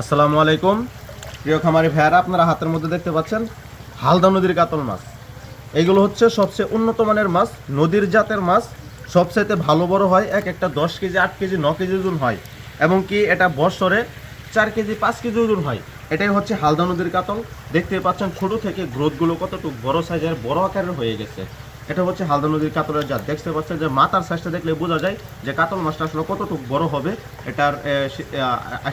আসসালামু আলাইকুম। প্রিয় খামারি ভাইয়ারা, আপনারা হাতের মধ্যে দেখতে পাচ্ছেন হালদা নদীর কাতল মাছ। এগুলো হচ্ছে সবচেয়ে উন্নত মানের মাছ, নদীর জাতের মাছ। সবচাইতে ভালো বড় হয় এক একটা দশ কেজি, আট কেজি, ন কেজি ওজন হয়। এবং কি এটা বছরে চার কেজি, পাঁচ কেজি ওজন হয়। এটাই হচ্ছে হালদা নদীর কাতল। দেখতে পাচ্ছেন ছোট থেকে গ্রোথগুলো কতটুকু বড় সাইজের বড় আকারের হয়ে গেছে। এটা হচ্ছে হালদা নদীর কাতলের জাত। দেখতে পাচ্ছেন যে মাথার সাইজটা দেখলে বোঝা যায় যে কাতল মাছটা আসলে কতটুকু বড় হবে। এটার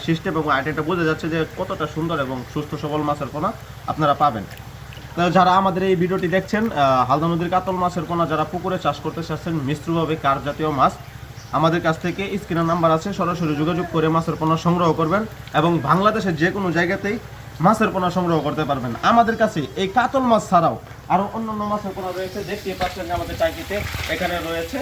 সিস্টেম এবং আইটেমটা বোঝা যাচ্ছে যে কতটা সুন্দর এবং সুস্থ সবল মাছের পোনা আপনারা পাবেন। যারা আমাদের এই ভিডিওটি দেখছেন হালদা নদীর কাতল মাছের পোনা যারা পুকুরে চাষ করতে চাচ্ছেন, মিশ্রভাবে কার জাতীয় মাছ, আমাদের কাছ থেকে স্ক্রিনের নাম্বার আছে, সরাসরি যোগাযোগ করে মাছের পোনা সংগ্রহ করবেন এবং বাংলাদেশের যে কোনো জায়গাতেই মাছের পোনা সংগ্রহ করতে পারবেন। আমাদের কাছে এই কাতল মাছ ছাড়াও আরও অন্যান্য মাছের পোনা রয়েছে দেখতে পাচ্ছেন যে আমাদের টাইকিতে এখানে রয়েছে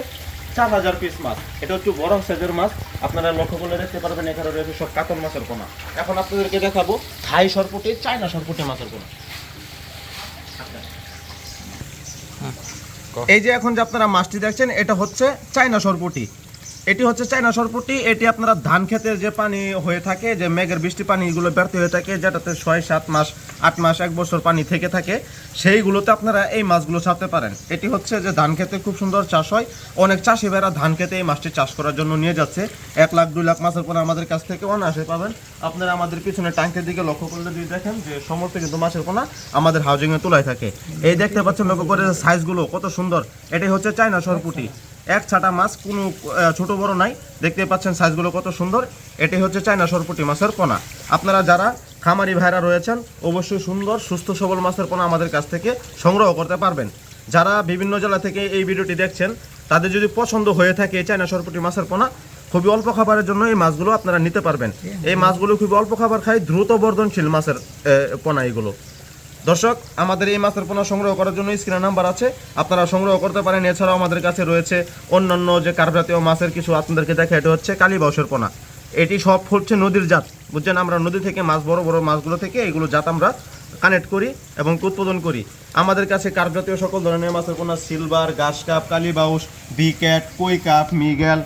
চার হাজার পিস মাছ। এটা একটু বড় সাইজের মাছ। আপনারা লক্ষ্য করলে দেখতে পারবেন এখানে রয়েছে সব কাতল মাছের পোনা। এখন আপনাদেরকে দেখাবো থাই সরপুটি চায়না সরপুটি মাছের পোনা। এই যে এখন যে আপনারা মাছটি দেখছেন এটা হচ্ছে চায়না সরপুটি। এটি হচ্ছে চায়না সরপুটি। এটি আপনারা ধান ক্ষেতের যে পানি হয়ে থাকে, যে মেঘের বৃষ্টি পানি এগুলো ব্যর্থ হয়ে থাকে, যেটাতে ছয়, সাত মাস, আট মাস, এক বছর পানি থেকে থাকে, সেইগুলোতে আপনারা এই মাছগুলো ছাড়তে পারেন। এটি হচ্ছে যে ধান খেতে খুব সুন্দর চাষ হয়। অনেক চাষি ভাইরা ধান খেতে এই মাছটি চাষ করার জন্য নিয়ে যাচ্ছে। এক লাখ, দুই লাখ মাছের পরে আমাদের কাছ থেকে অনায়াসে পাবেন। আপনারা আমাদের পিছনে ট্যাঙ্কের দিকে লক্ষ্য করলে যদি দেখেন যে সমস্ত কিন্তু মাছের পোনা আমাদের হাউজিংয়ে তোলায় থাকে। এই দেখতে পাচ্ছেন লক্ষ্য করে সাইজগুলো কত সুন্দর। এটাই হচ্ছে চায়না সরপুটি। এক ছাটা মাছ, কোনো ছোট বড় নাই। দেখতে পাচ্ছেন সাইজগুলো কত সুন্দর। এটি হচ্ছে চায়না সরপুটি মাছের পোনা। আপনারা যারা খামারি ভাইরা রয়েছেন, অবশ্যই সুন্দর, সুস্থ, সবল মাছের পোনা আমাদের কাছ থেকে সংগ্রহ করতে পারবেন। যারা বিভিন্ন জেলা থেকে এই ভিডিওটি দেখছেন, তাদের যদি পছন্দ হয়ে থাকে চায়না সরপুটি মাছের পোনা, খুবই অল্প খাবারের জন্য এই মাছগুলো আপনারা নিতে পারবেন। এই মাছগুলো খুবই অল্প খাবার খায় দ্রুত বর্ধনশীল মাছের পোনা এগুলো। দর্শক, আমাদের এই মাছের পোনা সংগ্রহ করার জন্য স্ক্রিনের নাম্বার আছে। আপনারা সংগ্রহ করতে পারেন। এছাড়াও আমাদের কাছে রয়েছে অন্যান্য যে কার্বজাতীয় মাছের কিছু আপনাদেরকে দেখা এটা হচ্ছে কালীবাউসের পোনা। এটি সব হচ্ছে নদীর জাত। বুঝছেন? আমরা নদী থেকে মাছ, বড় বড় মাছগুলো থেকে এগুলো জাত আমরা কানেক্ট করি এবং উৎপাদন করি। আমাদের কাছে কার্বজাতীয় সকল ধরনের মাছের পোনা সিলভার গাছ কাপ কালীবাউস বি ক্যাট কই কাপ, মিগেল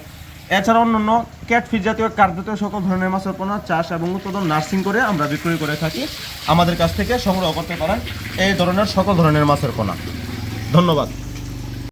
এছাড়া অন্যান্য ক্যাটফিস জাতীয় কাঠ জাতীয় সকল ধরনের মাছের পোনা চাষ এবং উৎপাদন নার্সিং করে আমরা বিক্রয় করে থাকি। আমাদের কাছ থেকে সংগ্রহ করতে পারেন এই ধরনের সকল ধরনের মাছের পোনা ধন্যবাদ।